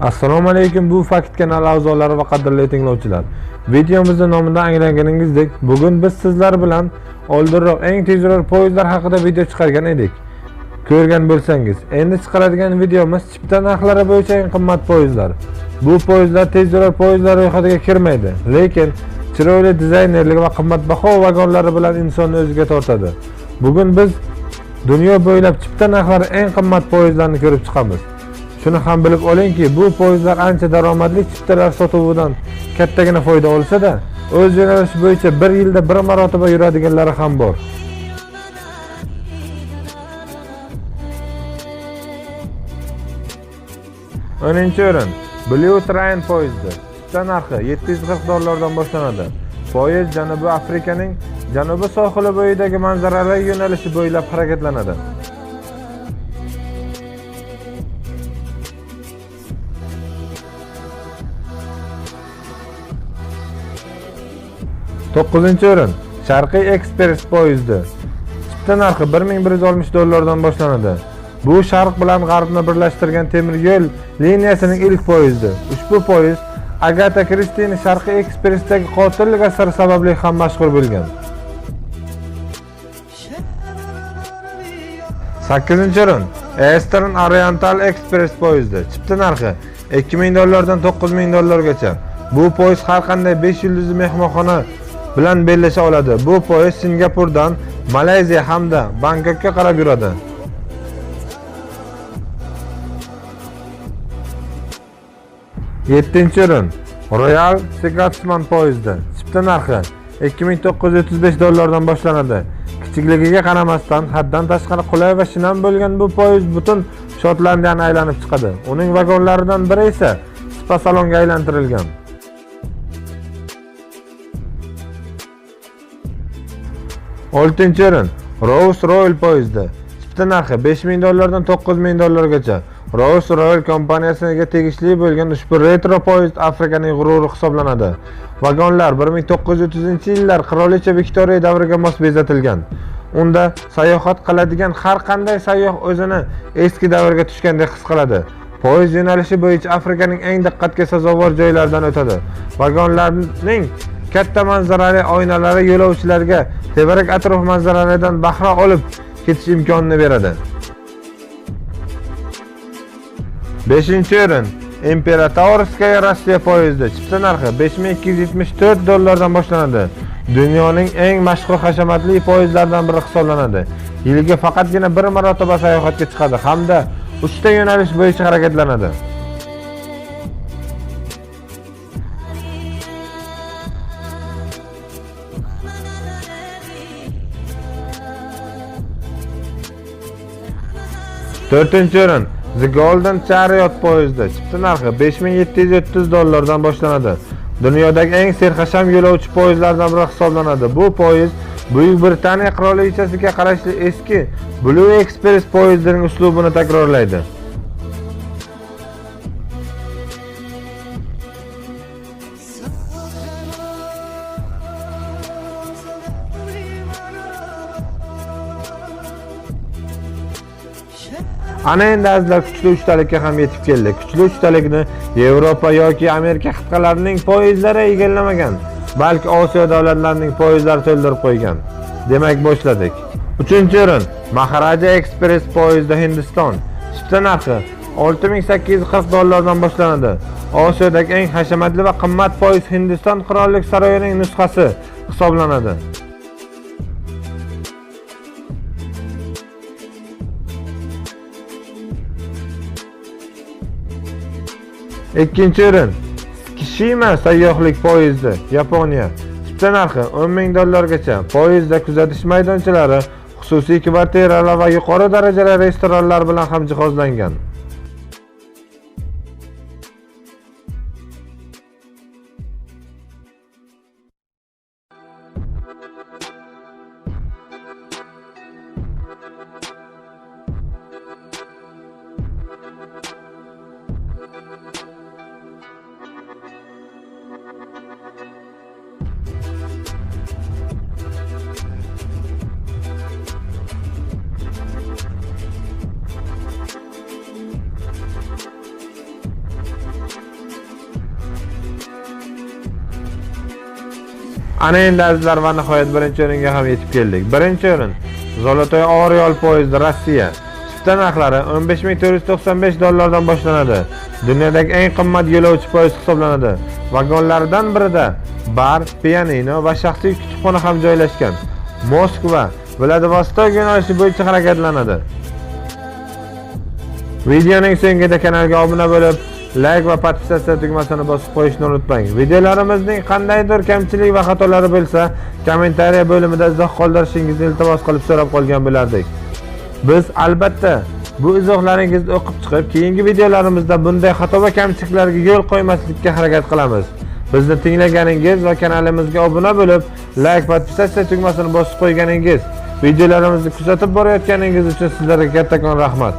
assalomu alaykum bu fakt kanali a'zolari va qadrli tinglovchilar. Videomizni nomidan anglaganingizdek bugun biz sizlar bilan oldinroq eng tezyurar poyezdlar haqida video chiqargan edik. Ko'rgan bo'lsangiz endi chiqaradigan videomiz chipta narxlari bo'yicha eng qimmat poyezdlar. Bu poyezdlar tezyurar poyezdlar ro'yxatiga kirmaydi lekin chiroyli dizaynerlik va qimmatbaho vagonlari bilan insonni o'ziga tortadi. Bugun biz dunyo bo'ylab chipta narxlari eng qimmat poyezdlarni ko'rib chiqamiz. Shuni ham bilib olingki bu poyezdlar ancha daromadli chiptalar sotuvidan kattagina foyda olsa-da, o'z yo'nalishi bo'yicha bir yilda bir marotaba yuradiganlari ham bor. O'ninchi o'rin blue train poyezdi chipta narxi 740 dollardan boshlanadi. Poyezd janubiy afrikaning janubiy sohili bo'yidagi manzarali yo'nalishi bo'ylab harakatlanadi. To'qqizinchi o'rin. Sharqiy ekspress poyezdi. Chipta narxi 1160 dollardan boshlanadi. Bu sharq bilan g'arbni birlashtirgan temir yo'l liniyasining ilk poyezdi. Ushbu poyezd agata kristini sharqiy ekspressdagi qotillik asari sababli ham mashhur bo'lgan. Sakkizinchi o'rin. Eastern oriental express poyezdi. Chipta narxi 2000 dollardan 9000 dollargacha. Bu poyezd har qanday 5 yulduzli mehmonxona bilan bellasha oladi. Bu poyezd singapurdan malayziya hamda bangkokka qarab yuradi. Yettinchi o'rin. Royal scotsman poyezdi. Chipta narxi 2935 dollardan boshlanadi. Kichikligiga qaramasdan haddan tashqari qulay va shinam bo'lgan bu poyezd butun shotlandiyani aylanib chiqadi. Uning vagonlaridan biri esa spa salonga aylantirilgan. Oltinchi o'rin rolls royal poyezdi chipta narxi 5000 dollardan 9000 dollargacha. Rolls royal kompaniyasiga tegishli bo'lgan ushbu retro poyezd afrikaning g'ururi hisoblanadi. Vagonlar 1930 yillar qirolicha viktoriya davriga mos bezatilgan. Unda sayohat qiladigan har qanday sayyoh o'zini eski davrga tushgandek his qiladi. Poyezd yo'nalishi bo'yicha afrikaning eng diqqatga sazovor joylaridan o'tadi. Vagonlarning katta manzarali oynalari yo'lovchilarga tevarak atrof manzaralaridan bahra olib ketish imkonini beradi. Beshinchi o'rin. Imperatorskaya rossiya poyezdi chipta narxi 5274 dollardan boshlanadi. Dunyoning eng mashhur hashamatli poyezdlaridan biri hisoblanadi. Yiliga faqatgina bir marotaba sayohatga chiqadi hamda uchta yo'nalish bo'yicha harakatlanadi. To'rtinchi o'rin the golden chariot poyezdi chipta narxi 5730 dollardan boshlanadi. Dunyodagi eng serhasham yo'lovchi poyezdlardan biri hisoblanadi. Bu poyezd buyuk britaniya qirolichasiga qarashli eski blue express poyezdining uslubini takrorlaydi. Ana endi azizlar kuchli uchtalikka ham yetib keldik kuchli uchtalikni yevropa yoki amerika qit'alarining poyezdlari egallamagan balki osiyo davlatlarining poyezdlari to'ldirib qo'ygan. Demak boshladik. Uchinchi o'rin maharaja express poyezdi hindiston. Chipta narxi 6840 dollardan boshlanadi. Osiyodagi eng hashamatli va qimmat poyezd hindiston qirollik saroyining nusxasi hisoblanadi. Ikkinchi o'rin. Kishima sayyohlik poyezdi? Yaponiya. Chipta narxi 10 ming dollargacha. Poyezdda kuzatish maydonchalari xususiy kvartiralar va yuqori darajali restoranlar bilan ham jihozlangan. Ana endi azizlar va nihoyat birinchi o'ringa ham yetib keldik. Birinchi o'rin Zolotoy Oryol poyezdi Rossiya. Chipta narxlari 15495 dollardan boshlanadi. Dunyodagi eng qimmat yo'lovchi poyezd hisoblanadi. Vagonlaridan birida bar, pianino va shaxsiy kutubxona ham joylashgan. Moskva, Vladivostok yo'nalishi bo'yicha harakatlanadi. Videoning so'ngida kanalga obuna bo'lib, like va podpisatsiya tugmasini bosib qo'yishni unutmang. Videolarimizning qandaydir kamchilik va xatolari bo'lsa, kommentariya bo'limida izoh qoldirishingizni iltimos qilib so'rab qolgan bo'lardik. Biz albatta bu izohlaringizni o'qib chiqib, keyingi videolarimizda bunday xato va kamchiliklarga yo'l qo'ymaslikka harakat qilamiz. Bizni tinglaganingiz va kanalimizga obuna bo'lib, like, podpisatsiya tugmasini bosib qo'yganingiz, videolarimizni kuzatib borayotganingiz uchun sizlarga kattakon rahmat.